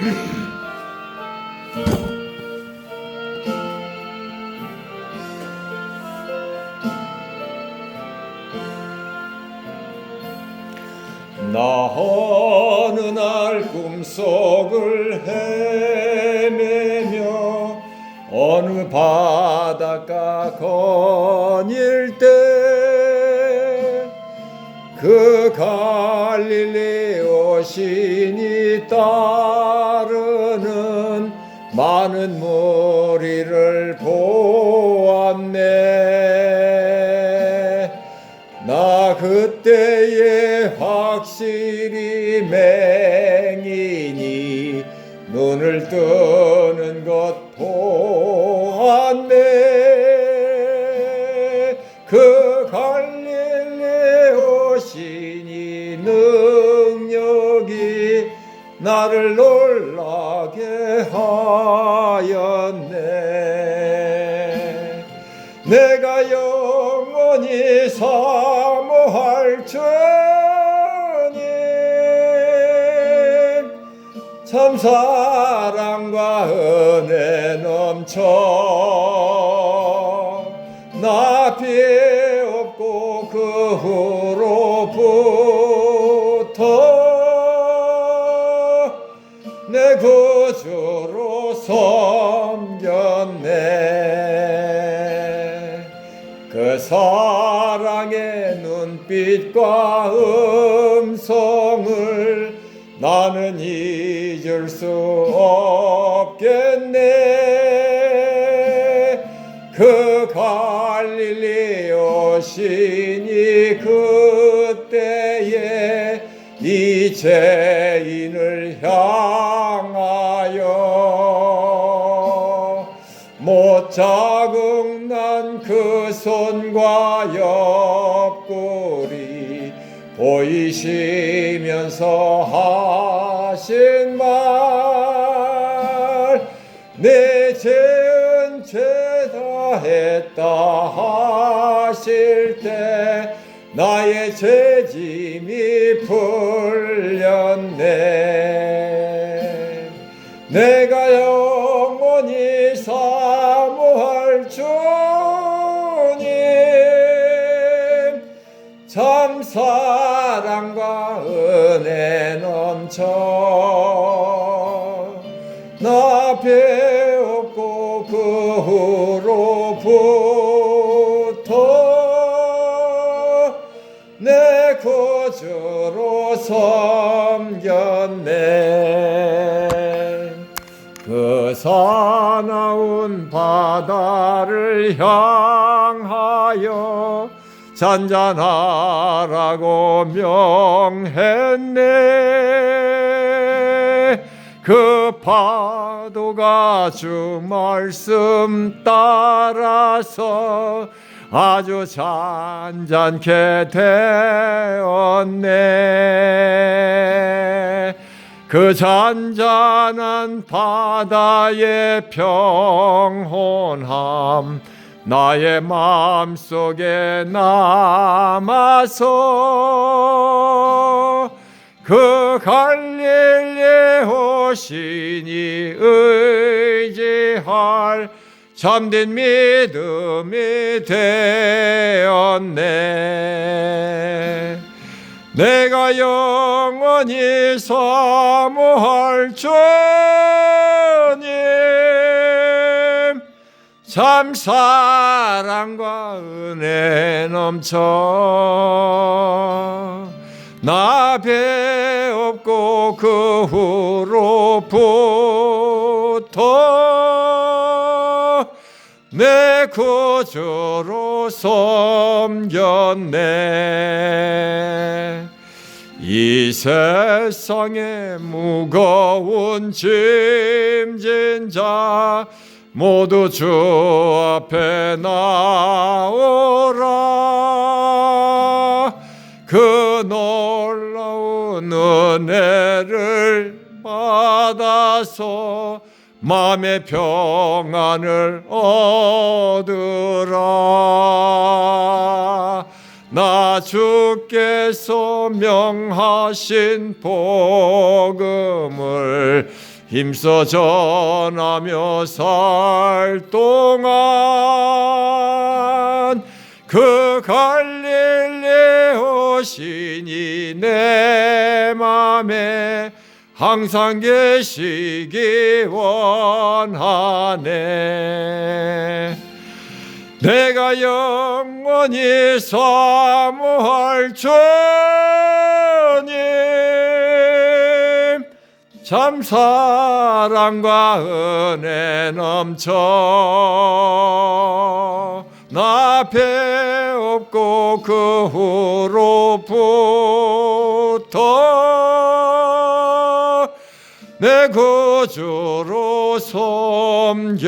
나 어느 날 꿈속을 헤매며 어느 바닷가 거닐 때 그 갈릴리 오 신이 따르는 많은 무리를 보았네. 나 그때에 확실히 맹인이 눈을 뜨는 것 보았네. 그 갈릴레오 신이 능력이 나를 놀라게 하 였네. 내가 영원히 사모할 주님 참 사랑과 은혜 넘쳐 나 피해 없고 그 후로부터 내 구주로 섬겼네 그 사랑의 눈빛과 음성을 나는 잊을 수 없겠네. 그 갈릴리오 신이 그때에 이 죄인을 향하 못 자국난 그 손과 옆구리 보이시면서 하신 말내 죄은 죄다 했다 하실 때 나의 죄짐이 풀렸네. 내가 영 참 사랑과 은혜 넘쳐 나 배웠고 그 후로부터 내 구주로 섬겼네. 그 사나운 바다를 향하여 잔잔하라고 명했네. 그 파도가 주 말씀 따라서 아주 잔잔케 되었네. 그 잔잔한 바다의 평온함 나의 마음속에 남아서 그 갈릴레오 신이 의지할 참된 믿음이 되었네. 내가 영원히 사모할 주 참 사랑과 은혜 넘쳐 나 배없고 그 후로부터 내 구주로 섬겼네. 이 세상에 무거운 짐진 자 모두 주 앞에 나오라. 그 놀라운 은혜를 받아서 마음의 평안을 얻으라 나 주께서 명하신 복음을 힘써 전하며 살 동안 그 갈릴레오 신이 내 맘에 항상 계시기 원하네 내가 영원히 사모할 주님 참 사랑과 은혜 넘쳐 나 배없고 그 후로 부 내 구주로 섬겼네